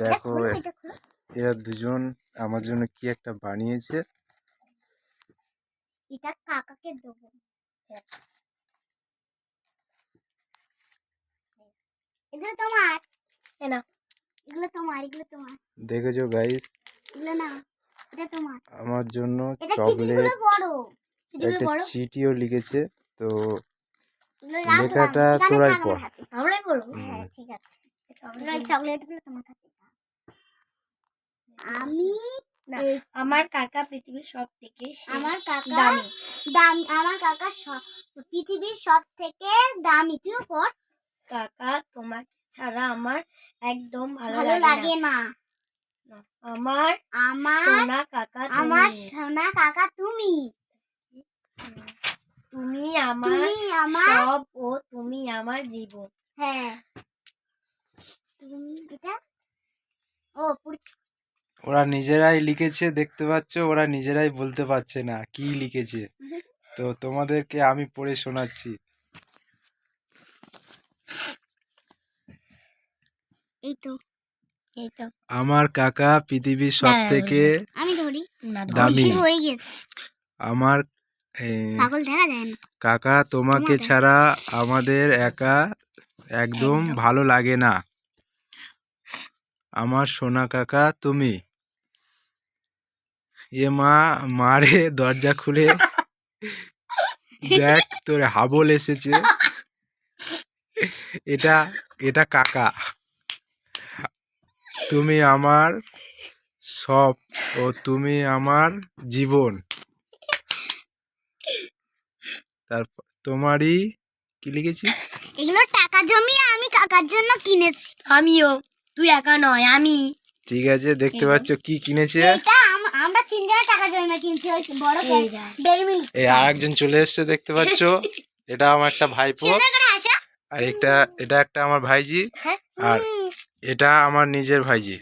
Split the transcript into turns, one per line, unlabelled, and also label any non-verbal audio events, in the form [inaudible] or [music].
দেখ,
এরা দুজন আমার জন্য কি একটা বানিয়েছে?
এটা কাকাকে দেবো। এগুলো তোমার। এগুলো তোমার এগুলো তোমার।
দেখেছ গাইস
এগুলো না এটা তোমার।
আমার জন্য চকলেট একটা চিঠিও লিখেছে তো লেখাটা তোরাই পড়।
আমরাই বলব
হ্যাঁ ঠিক আছে।
আমরা
চকলেটগুলো তোমার কাছে আমি
আমার কাকা পৃথিবীর সব থেকে
আমার কাকা
দামি।
দাম আমার কাকা পৃথিবীর সব থেকে দামি। তুইও পড়।
কাকা তোমাকে ছাড়া আমার একদম ভালো লাগে না আমার
আমার
সোনা কাকা
আমার
তুমি।
সোনা কাকা তুমি
তুমি আমার
তুমি আমার
সব ও তুমি আমার জীবন
হ্যাঁ তুমি এটা ও পুরি-
ওরা নিজেরাই লিখেছে দেখতে পাচ্ছ ওরা নিজেরাই বলতে পারছে না কি লিখেছে তো তোমাদেরকে আমি পড়ে শোনাচ্ছি
এই তো
আমার কাকা পৃথিবীর সব থেকে
আমি ধরি
না
দামি।
হয়ে
আমার কাকা তোমাকে ছাড়া আমাদের একা একদম
একদম।
ভালো লাগে না। আমার সোনা কাকা তুমি? এ মা মারে দরজা খুলে। দেখ তোর হাবল এসেছে। এটা এটা কাকা। তুমি আমার সব ও তুমি আমার জীবন। তারপর তোমারই কি লিখেছিস
এগুলো টাকা জমিয়ে আমি কাকার জন্য কিনেছি।
আমিও। তুই একা নয় আমি।
ঠিক আছে দেখতে পাচ্ছ কি কিনেছে?
এটা আম- আমরা তিনজনে টাকা জমিয়ে কিনছি ওই বড় ডেরি মিল্ক
এই আর একজন চলে এসছে দেখতে পাচ্ছ? [laughs] এটা আমার একটা ভাইপো।
সুন্দর করে আসো।
আর একটা এটা একটা আমার ভাইজি। আর এটা আমার নিজের ভাইজি।